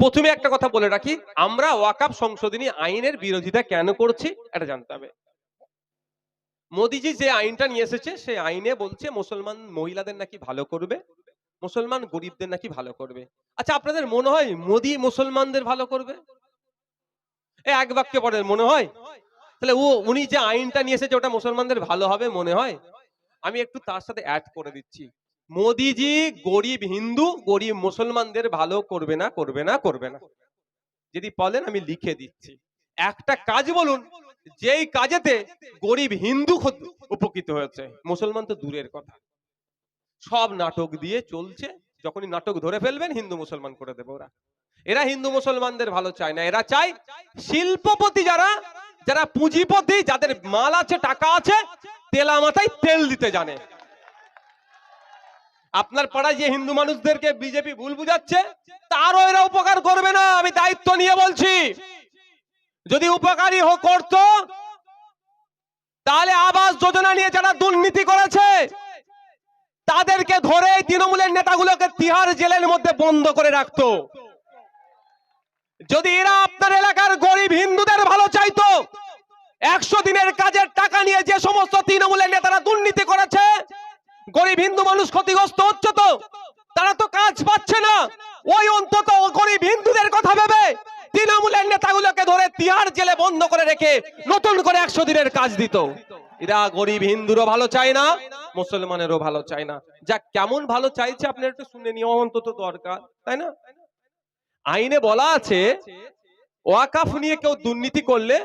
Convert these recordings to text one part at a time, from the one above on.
প্রথমে একটা কথা বলে রাখি, আমরা ওয়াকাপ সংশোধনী আইনের বিরোধিতা কেন করছি এটা জানতে হবে। মোদিজি যে আইনটা নিয়ে এসেছে সেই আইনে বলছে মুসলমান মহিলাদের নাকি ভালো করবে, মুসলমান গরিবদের নাকি ভালো করবে। আচ্ছা আপনাদের মনে হয় মোদি মুসলমানদের ভালো করবে? এ এক বাক্যে পড়ে মনে হয়? তাহলে ও, উনি যে আইনটা নিয়ে এসেছে ওটা মুসলমানদের ভালো হবে মনে হয়? আমি একটু তার সাথে অ্যাড করে দিচ্ছি। মোদিজি গরিব হিন্দু, গরিব মুসলমানদের ভালো করবে না করবে না করবে না। যদি বলেন, আমি লিখে দিচ্ছি। একটা কাজ বলুন, যেই কাজেতে গরিব হিন্দু উপকৃত হয়েছে। মুসলমান তো দূরের কথা। সব নাটক দিয়ে চলছে। যখনই নাটক ধরে ফেলবেন, হিন্দু মুসলমান করে দেবে ওরা। এরা হিন্দু মুসলমানদের ভালো চায় না। এরা চায় শিল্পপতি যারা যারা পুঁজিপতি, যাদের মাল আছে, টাকা আছে তেলা মাথায় তেল দিতে জানে। আপনার পাড়ায় যে হিন্দু মানুষদেরকে বিজেপি ভুল বুঝাচ্ছে, তারও এরা উপকার করবে না, আমি দায়িত্ব নিয়ে বলছি। যদি উপকারী হোক করতো, তাহলে আবাস যোজনা নিয়ে যারা দুর্নীতি করেছে, তাদেরকে ধরে তৃণমূলের নেতাগুলোকে তিহার জেলের মধ্যে বন্ধ করে রাখতো। যদি এরা আপনার এলাকার গরিব হিন্দুদের ভালো চাইতো, একশো দিনের কাজের টাকা নিয়ে যে সমস্ত তৃণমূলের নেতারা দুর্নীতি করেছে গরিব হিন্দু মানুষ ক্ষতিগ্রস্ত হচ্ছে তো। তারা তো কাজ পাচ্ছে না। ওই অন্তত গরিব হিন্দুদের কথা ভেবে তৃণমূলের নেতাগুলোকে ধরে তিহার জেলে বন্ধ করে রেখে নতুন করে একশো দিনের কাজ দিত। এরা গরিব হিন্দুরও ভালো চায় না, মুসলমানেরও ভালো চায় না। যা কেমন ভালো চাইছে আপনি একটু শুনে নিও, অন্তত দরকার, তাই না? আইনে বলা আছে, ওয়াকাফ নিয়ে কেউ দুর্নীতি করলে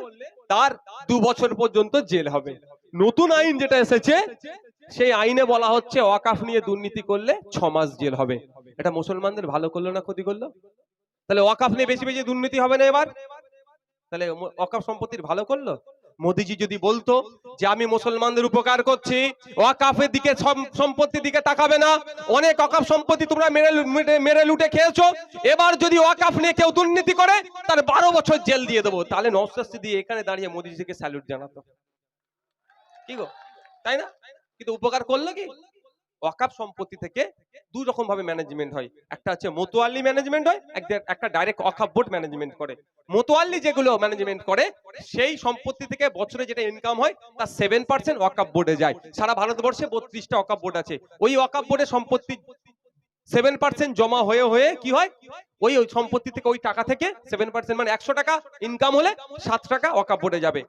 তার দু বছর পর্যন্ত জেল হবে। নতুন আইন যেটা এসেছে সেই আইনে বলা হচ্ছে ওয়াকাফ নিয়ে দুর্নীতি করলে ছ মাস জেল হবে। এটা মুসলমানদের ভালো করল না ক্ষতি করল? তাহলে ওয়াকাফ নিয়ে বেশি বেশি দুর্নীতি হবে না এবার? তাহলে ওয়াকাফ সম্পত্তির ভালো করল? মোদিজি যদি বলতো যে আমি মুসলমানদের উপকার করছি, ওয়াকাফের দিকে সম- সম্পত্তির দিকে তাকাবে না, অনেক ওয়াকাফ সম্পত্তি তোমরা মেরে মেরে- লুটে খেয়েছো, এবার যদি ওয়াকাফ নিয়ে কেউ দুর্নীতি করে, তার বারো বছর জেল দিয়ে দেবো। তাহলে নশাস্তি দিয়ে এখানে দাঁড়িয়ে মোদিজিকে স্যালুট জানাতো। কি গো? তাই না? কিন্তু উপকার করল কি? ওয়াকাফ সম্পত্তি থেকে দুই রকম ভাবে ম্যানেজমেন্ট হয়। একটা হচ্ছে মোতোয়াল্লি ম্যানেজমেন্ট হয় একটা- ডাইরেক্ট ওয়াকাফ বোর্ড ম্যানেজমেন্ট করে। মোতোয়াল্লি যেগুলো ম্যানেজমেন্ট করে, সেই সম্পত্তি থেকে বছরে যেটা ইনকাম হয়, তার সেভেন পার্সেন্ট ওয়াকাফ বোর্ডে যায়। সারা ভারতবর্ষে বত্রিশটা ওয়াকাফ বোর্ড আছে। ওই ওয়াকাফ বোর্ডে সম্পত্তি সেভেন পার্সেন্ট জমা হয়ে হয়ে কি হয়? ওই ওই সম্পত্তি থেকে, ওই টাকা থেকে সেভেন পার্সেন্ট মানে একশো টাকা ইনকাম হলে সাত টাকা ওয়াকাফ বোর্ডে যাবে।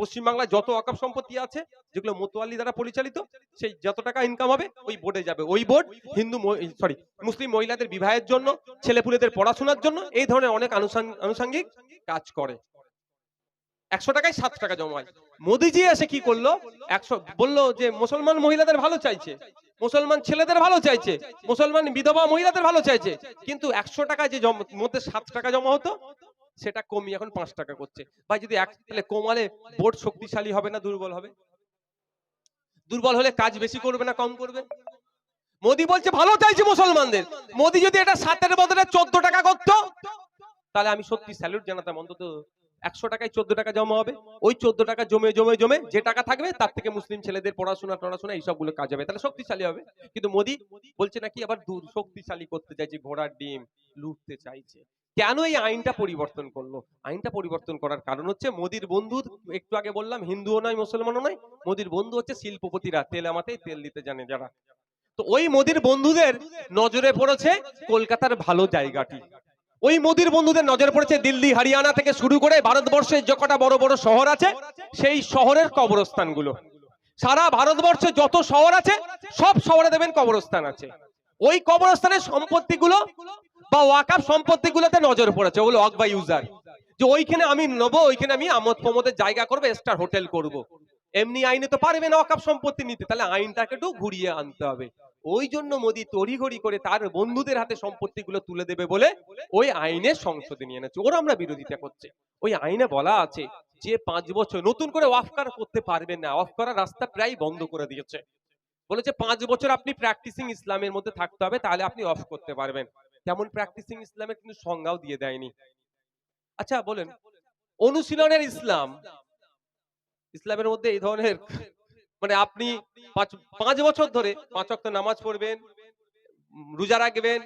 পশ্চিমবাংলায় যত ওয়াকাফ সম্পত্তি আছে, যেগুলো মোতোয়াল্লি দ্বারা পরিচালিত, সেই যত টাকা ইনকাম হবে, ওই বোর্ডে যাবে। ওই বোর্ড হিন্দু সরি মুসলিম মহিলাদের বিবাহের জন্য, ছেলেপুলেদের পড়াশোনার জন্য এই ধরনের অনেক আনুষাঙ্গ- আনুষঙ্গিক কাজ করে। একশো টাকায় সাত টাকা জমা হয়। মোদিজি এসে কি করল? একশো বলল যে মুসলমান মহিলাদের ভালো চাইছে। মুসলমান ছেলেদের ভালো চাইছে। মুসলমান বিধবা মহিলাদের ভালো চাইছে। কিন্তু একশো টাকা যে মধ্যে সাত টাকা জমা হতো, সেটা কমিয়ে এখন পাঁচ টাকা করছে। ভাই, যদি এক কমালে বোর্ড শক্তিশালী হবে না, দুর্বল হবে? দুর্বল হলে কাজ বেশি করবে না, কম করবে? মোদি বলছে, ভালো চাইছে মুসলমানদের। মোদি যদি এটা সাতের বদলে চোদ্দ টাকা করতো, তাহলে আমি সত্যি স্যালুট জানাতাম অন্তত একশো টাকায় চোদ্দ টাকা জমা হবে। ওই চোদ্দ টাকা জমে জমে জমে যে টাকা থাকবে, তার থেকে মুসলিম ছেলেদের পড়াশোনা, টড়াশোনা এইসবগুলো কাজ হবে। তাহলে শক্তিশালী হবে। কিন্তু মোদি বলছে নাকি আবার শক্তিশালী করতে চাইছে, ঘোড়ার ডিম লুটতে চাইছে। কেন এই আইনটা পরিবর্তন করল? আইনটা পরিবর্তন করার কারণ হচ্ছে মোদির বন্ধু, একটু আগে বললাম, হিন্দুও নয়, মুসলমানও নয়, মোদির বন্ধু হচ্ছে শিল্পপতিরা, তেল আমাতেই তেল দিতে জানে যারা। তো ওই মোদির বন্ধুদের নজরে পড়েছে কলকাতার ভালো জায়গাটি। ওই মোদির বন্ধুদের নজরে পড়েছে দিল্লি, হরিয়ানা থেকে শুরু করে ভারতবর্ষের যে কটা বড় বড় শহর আছে, সেই শহরের কবরস্থানগুলো। সারা ভারতবর্ষে যত শহর আছে, সব শহরে দেবেন কবরস্থান আছে। ওই কবরস্থানের সম্পত্তিগুলো বা ওয়াকাফ সম্পত্তিগুলোতে নজর পড়েছে, ওগুলো অক বা ইউজার। যে ওইখানে আমি নেব, ওইখানে আমি আমোদ প্রমোদের জায়গা করব স্টার হোটেল করব। এমনি আইনে তো পারবে না ওয়াকাফ সম্পত্তি নিতে, তাহলে আইনটাকে একটু ঘুরিয়ে আনতে হবে। ওই জন্য মোদি তড়িঘড়ি করে তার বন্ধুদের হাতে সম্পত্তিগুলো তুলে দেবে বলে ওই আইনে সংশোধনী এনেছে। ওরা আমরা বিরোধিতা করছে। ওই আইনে বলা আছে যে পাঁচ বছর নতুন করে অফ করা করতে পারবেন না। অফ করার রাস্তা প্রায় বন্ধ করে দিয়েছে। বলেছে পাঁচ বছর আপনি প্র্যাকটিসিং ইসলামের মধ্যে থাকতে হবে, তাহলে আপনি অফ করতে পারবেন। তেমন প্র্যাকটিসিং ইসলামের কিন্তু সংজ্ঞাও দিয়ে দেয়নি। আচ্ছা বলেন, অনুশীলনের ইসলাম, ইসলামের মধ্যে এই ধরনের মানে আপনি পাঁচ বছর ধরে পাঁচ ওয়াক্ত নামাজ পড়বেন, রোজা রাখবেন,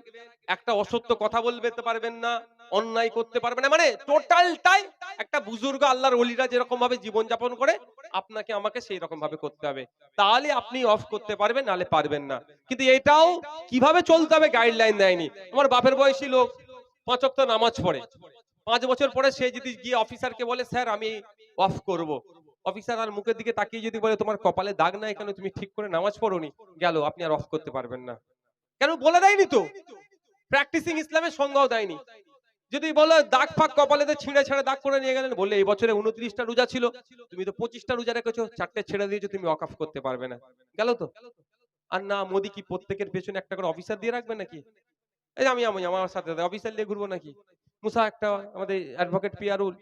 একটা অসত্য কথা বলতে পারবেন না, অন্যায় করতে পারবে না মানে টোটালটাই একটা বুজুর্গ আল্লাহর ওলিরা যেরকম ভাবে জীবন যাপন করে, আপনাকে আমাকে সেই রকম ভাবে করতে হবে। তাহলে আপনি অফ করতে পারবেন নালে পারবেন না। কিন্তু এটাও কীভাবে চলতে হবে গাইডলাইন দেয়নি। আমার বাপের বয়সী লোক পাঁচ ওয়াক্ত নামাজ পড়ে। পাঁচ বছর পরে সে যদি গিয়ে অফিসারকে বলে, স্যার, আমি অফ করব। অফিসার আর মুখের দিকে তাকিয়ে যদি বলে, তোমার কপালে দাগ নাই কেন? তুমি ঠিক করে নামাজ পড়োনি। গেল, আপনি আর অফ করতে পারবেন না। কেন বলে দেয়নি তো? প্র্যাকটিসিং ইসলামের সংজ্ঞাও দেয়নি। যদি বলে, দাগ ফাঁক কপালেতে ছিঁড়ে ছেড়ে দাগ করে নিয়ে গেলেন, বললে, এই বছরে উনত্রিশটা রোজা ছিল, তুমি তো পঁচিশটা রোজা রেখেছো, চারটে ছেড়ে দিয়েছ, তুমি অকাফ করতে পারবে না। গেল তো? আর না, মোদি কি প্রত্যেকের পেছনে একটা করে অফিসার দিয়ে রাখবে নাকি? এই আমি আমি, আমার সাথে, অফিসার নিয়ে ঘুরবো নাকি? মুসা একটা আমাদের অ্যাডভোকেট পিয়ারুল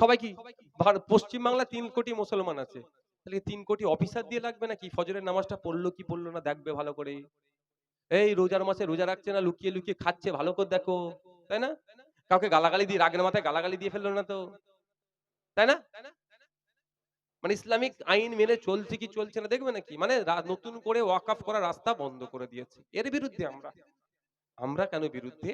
সবাই কি ভারত পশ্চিম বাংলা তিন কোটি মুসলমান আছে। তাহলে তিন কোটি অফিসার দিয়ে লাগবে নাকি? ফজরের নামাজটা পড়ল কি পড়ল না, দেখবে ভালো করে এই রোজার মাসে রোজা রাখছে না, লুকিয়ে লুকিয়ে খাচ্ছে, ভালো করে দেখো। তাই না? কাউকে গালাগালি দিয়ে, রাগের মাথায় গালাগালি দিয়ে ফেলল না তো। তাই না? মানে ইসলামিক আইন মেনে চলছে কি চলছে না, দেখবে নাকি? মানে নতুন করে ওয়াকআফ করা রাস্তা বন্ধ করে দিয়েছে। এর বিরুদ্ধে আমরা। আমরা কেন বিরুদ্ধে?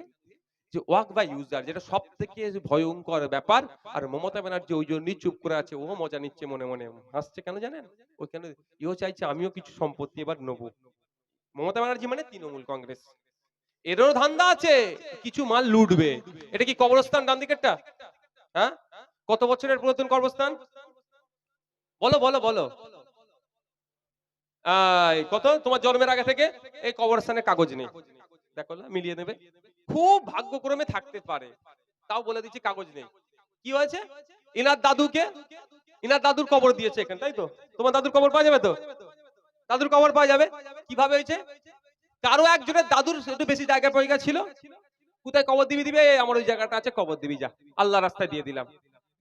যে ওয়াক বা ইউজার, যেটা সব থেকে ভয়ঙ্কর ব্যাপার। আর মমতা ব্যানার্জি ওই জন্যই চুপ করে আছে, ও মজা নিচ্ছে মনে মনে। হাসছে কেন জানেন? ওই কেন ইও চাইছে আমিও কিছু সম্পত্তি এবার নেব। মমতা ব্যানার্জি মানে তৃণমূল কংগ্রেস। এরও ধান্দা আছে, কিছু মাল লুটবে। এটা কি কবরস্থান ডান দিকেরটা? হ্যাঁ? কত বছরের পুরাতন কবরস্থান? বলো বলো বলো। কত? তোমার জন্মের আগে থেকে? এই কবরস্থানের কাগজ নেই। দেখো মিলিয়ে নেবে। খুব ভাগ্যক্রমে থাকতে পারে। তাও বলে দিচ্ছি কাগজ নেই। কি হয়েছে? ইনার দাদুকে? ইনার দাদুর কবর দিয়েছে এখানে, তাই তো? তোমার দাদুর কবর পাওয়া যাবে তো? দাদুর কবর পাওয়া যাবে? কীভাবে হয়েছে? কারও একজনের দাদুর একটু বেশি জায়গা পড়ে ছিল? কোথায় কবর দিবি দিবে? আমার ওই জায়গাটা আছে, কবর দিবি, যা। আল্লাহ রাস্তায় দিয়ে দিলাম।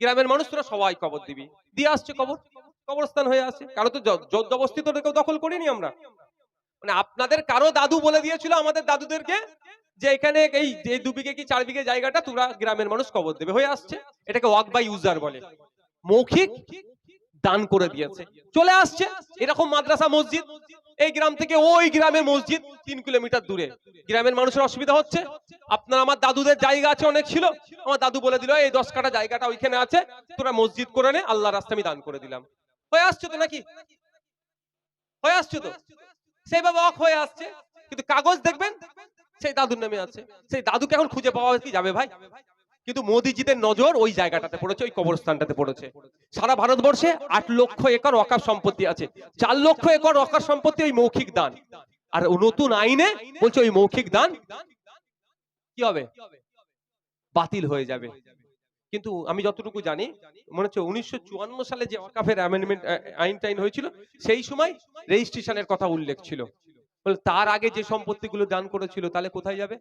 গ্রামের মানুষ তোরা সবাই কবর দিবি। দিয়ে আসছে কবর। কবরস্থান হয়ে আসে কারও তো জবরদস্তি তো কেউ দখল করিনি আমরা। মানে আপনাদের কারও দাদু বলে দিয়েছিল আমাদের দাদুদেরকে যে এখানে এই এই দু বিঘে কি চার বিঘে জায়গাটা তোরা গ্রামের মানুষ কবর দেবে। হয়ে আসছে। এটাকে ওয়াক বাই ইউজার বলে। মৌখিক দান করে দিয়েছে। চলে আসছে। এরকম মাদ্রাসা মসজিদ। এই গ্রাম থেকে ওই গ্রামের মসজিদ তিন কিলোমিটার দূরে। গ্রামের মানুষের অসুবিধা হচ্ছে। আপনার আমার দাদুদের জায়গা আছে অনেক ছিল। আমার দাদু বলে দিল, এই দশ কাটা জায়গাটা ওইখানে আছে। তোরা মসজিদ করে নে। আল্লাহ রাস্তা আমি দান করে দিলাম। হয়ে আসছো তো নাকি? হয়ে আসছো তো? সেইভাবে অক হয়ে আসছে, কিন্তু কাগজ দেখবেন, সেই দাদুর নামে আছে। সেই দাদুকে এখন খুঁজে পাওয়া কি যাবে ভাই? কিন্তু মোদিজিদের নজর ওই জায়গাটাতে পড়েছে, ওই কবরস্থানটাতে পড়েছে। সারা ভারতবর্ষে আট লক্ষ একর অকার সম্পত্তি আছে। চার লক্ষ একর অকার সম্পত্তি ওই মৌখিক দান। আর নতুন আইনে বলছে ওই মৌখিক দান কি হবে? বাতিল হয়ে যাবে। কিন্তু আমি যতটুকু জানি, মনে হচ্ছে উনিশশো সালে যে ওয়াকাফের অ্যামেন্ডমেন্ট আইন টাইন হয়েছিল, সেই সময় রেজিস্ট্রেশনের কথা উল্লেখ ছিল। তার আগে যে সম্পত্তিগুলো দান করেছিল, তাহলে কোথায় যাবে?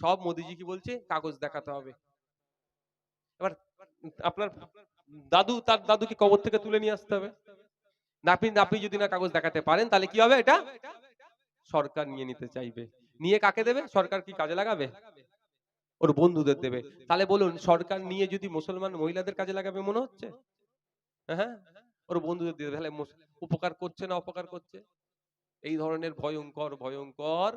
সব মোদিজি কি বলছে? কাগজ দেখাতে হবে। এবার আপনার দাদু, তার দাদুকে কবর থেকে তুলে নিয়ে আসতে হবে। নাপি নাপি যদি না কাগজ দেখাতে পারেন, তাহলে কি হবে এটা? সরকার নিয়ে নিতে চাইবে। নিয়ে কাকে দেবে? সরকার কি কাজে লাগাবে? ওর বন্ধুদের দেবে। তাহলে বলুন সরকার নিয়ে যদি মুসলমান মহিলাদের কাজে লাগাবে মনে হচ্ছে? হ্যাঁ ওর বন্ধুদের দেবে তাহলে উপকার করছে না অপকার করছে? এই ধরনের ভয়ঙ্কর ভয়ঙ্কর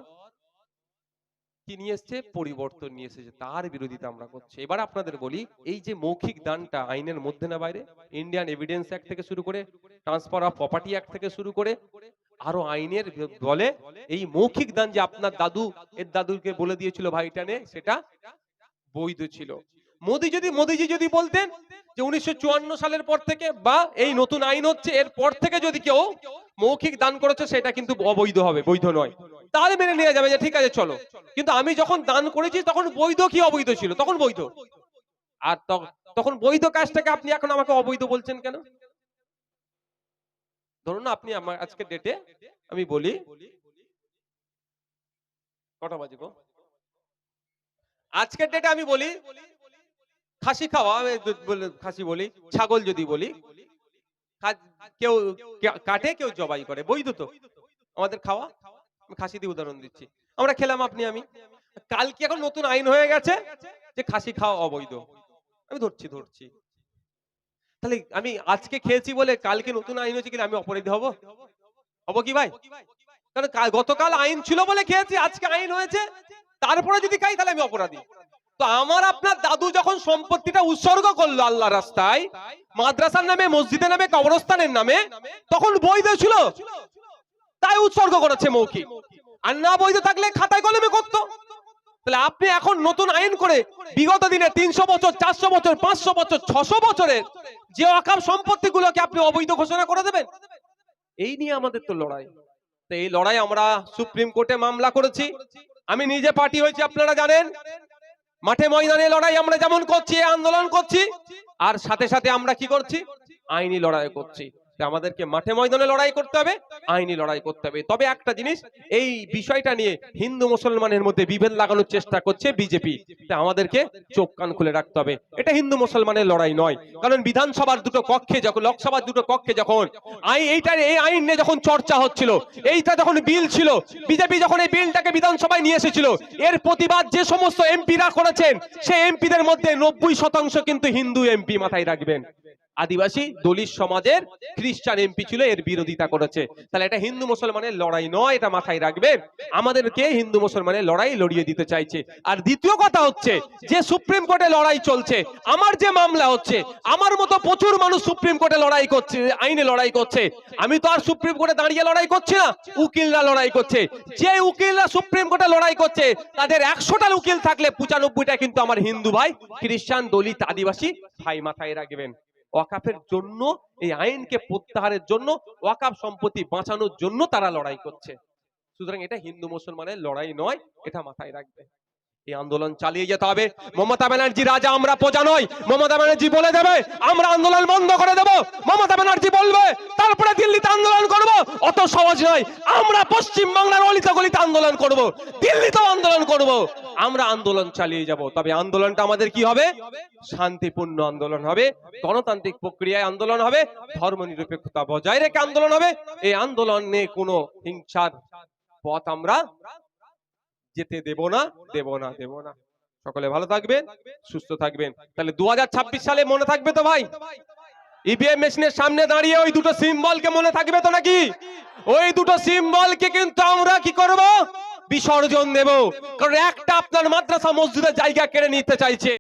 কি নিয়ে এসছে? পরিবর্তন নিয়ে এসেছে। তার বিরোধিতা আমরা করছি। এবার আপনাদের বলি এই যে মৌখিক দানটা আইনের মধ্যে না বাইরে ইন্ডিয়ান এভিডেন্স অ্যাক্ট থেকে শুরু করে ট্রান্সফার অফ প্রপার্টি অ্যাক্ট থেকে শুরু করে আরও আইনের বলে এই মৌখিক দান যে আপনার দাদু এর দাদুকে বলে দিয়েছিল ভাইটানে সেটা বৈধ ছিল। মোদি যদি, মোদিজি যদি বলতেন যে উনিশশো চুয়ান্ন সালের পর থেকে বা এই নতুন আইন হচ্ছে, এর পর থেকে যদি কেউ মৌখিক দান করেছে, সেটা কিন্তু অবৈধ হবে, বৈধ নয়। তাহলে মেনে নেওয়া যাবে যে ঠিক আছে, চলো। কিন্তু আমি যখন দান করেছি, তখন বৈধ কি অবৈধ ছিল? তখন বৈধ। আর তখন বৈধ কাজটাকে আপনি এখন আমাকে অবৈধ বলছেন কেন? ধরুন আপনি আমার আজকে ডেটে আমি বলি, কটা বাজে আজকের ডেটে আমি বলি, খাসি খাওয়া খাসি বলি, ছাগল যদি বলি কেউ কাটে, কেউ জবাই করে, বৈধ তো। আমাদের খাওয়া খাসি দিয়ে উদাহরণ দিচ্ছি। আমরা খেলাম আপনি, আমি। কালকে এখন নতুন আইন হয়ে গেছে যে খাসি খাওয়া অবৈধ। আমি ধরছি ধরছি। তাহলে আমি আজকে খেয়েছি বলে কালকে নতুন আইন হয়েছে কিনা আমি অপরাধী হব? হব কি ভাই? কারণ গতকাল আইন ছিল বলে খেয়েছি, আজকে আইন হয়েছে। তারপরে যদি খাই, তাহলে আমি অপরাধী। তো আমার আপনার দাদু যখন সম্পত্তিটা উৎসর্গ করল আল্লাহ রাস্তায়, মাদ্রাসার নামে, মসজিদের নামে, কবরস্থানের নামে, তখন বৈধ ছিল। তাই উৎসর্গ করেছে মৌখিক আর না বৈধ থাকলে খাতায় কলমে করতো। তাহলে আপনি এখন নতুন আইন করে বিগত দিনে তিনশো বছর, চারশো বছর, পাঁচশো বছর, ছশো বছরের যে অকাম সম্পত্তি গুলোকে আপনি অবৈধ ঘোষণা করে দেবেন, এই নিয়ে আমাদের তো লড়াই। তো এই লড়াই আমরা সুপ্রিম কোর্টে মামলা করেছি। আমি নিজে পার্টি হয়েছি, আপনারা জানেন। মাঠে ময়দানে লড়াই, আমরা যেমন করছি আন্দোলন করছি। আর সাথে সাথে আমরা কি করছি? আইনি লড়াই করছি। আমাদেরকে মাঠে ময়দানে লড়াই করতে হবে, আইনি লড়াই করতে হবে। তবে একটা জিনিস, এই বিষয়টা নিয়ে হিন্দু মুসলমানের মধ্যে বিভেদ লাগানোর চেষ্টা করছে বিজেপি। আমাদেরকে চোখ কান খুলে রাখতে হবে। এটা হিন্দু মুসলমানের লড়াই নয়। কারণ বিধানসভার দুটো কক্ষে যখন, লোকসভার দুটো কক্ষে যখন, আই এইটার এই আইন নিয়ে যখন চর্চা হচ্ছিল, এইটা যখন বিল ছিল, বিজেপি যখন এই বিলটাকে বিধানসভায় নিয়ে এসেছিল, এর প্রতিবাদ যে সমস্ত এমপিরা করেছেন সেই এমপিদের মধ্যে নব্বই শতাংশ কিন্তু হিন্দু এমপি মাথায় রাখবেন। আদিবাসী দলিত সমাজের খ্রিস্টান এমপি ছিল, এর বিরোধিতা করেছে। তাহলে এটা হিন্দু মুসলমানের লড়াই নয়, এটা মাথায় রাখবেন আমাদেরকে হিন্দু মুসলমানের লড়াই লড়িয়ে দিতে চাইছে। আর দ্বিতীয় কথা হচ্ছে, যে সুপ্রিম কোর্টে লড়াই চলছে, আমার যে মামলা হচ্ছে, আমার মতো প্রচুর মানুষ সুপ্রিম কোর্টে লড়াই করছে, আইনে লড়াই করছে। আমি তো আর সুপ্রিম কোর্টে দাঁড়িয়ে লড়াই করছি না, উকিলরা লড়াই করছে। যে উকিলরা সুপ্রিম কোর্টে লড়াই করছে, তাদের একশোটা উকিল থাকলে পঁচানব্বইটা কিন্তু আমার হিন্দু ভাই, খ্রিস্টান, দলিত, আদিবাসী ভাই মাথায় রাখবেন। ওয়াকাফের জন্য, এই আইনকে প্রত্যাহারের জন্য, ওয়াকাফ সম্পত্তি বাঁচানোর জন্য তারা লড়াই করছে। সুতরাং এটা হিন্দু মুসলমানের লড়াই নয়, এটা মাথায় রাখবে। এই আন্দোলন চালিয়ে যেতে হবে। মমতা ব্যানার্জি রাজা, আমরা প্রজা নয় মমতা ব্যানার্জি বলে দেবে, আমরা আন্দোলন বন্ধ করে দেব। মমতা ব্যানার্জি বলবে, তারপরে দিল্লিতে আন্দোলন করব। অত সহজ নয়। আমরা পশ্চিম বাংলার অলিতে গলিতে আন্দোলন করব। দিল্লিতেও আন্দোলন করব। আমরা আন্দোলন চালিয়ে যাব। তবে আন্দোলনটা আমাদের কি হবে? শান্তিপূর্ণ আন্দোলন হবে। গণতান্ত্রিক প্রক্রিয়ায় আন্দোলন হবে। ধর্ম নিরপেক্ষতা বজায় রেখে আন্দোলন হবে। এই আন্দোলনে কোনো হিংসার পথ আমরা যেতে দেব না দেব না দেব না। সকলে ভালো থাকবেন, সুস্থ থাকবেন। তাহলে দু হাজার ছাব্বিশ সালে মনে থাকবে তো ভাই? ইভিএম মেশিনের সামনে দাঁড়িয়ে ওই দুটো সিম্বলকে মনে থাকবে তো নাকি? ওই দুটো সিম্বলকে কিন্তু আমরা কি করব? বিসর্জন দেব। কারণ একটা আপনার মাদ্রাসা মসজিদের জায়গা কেড়ে নিতে চাইছে।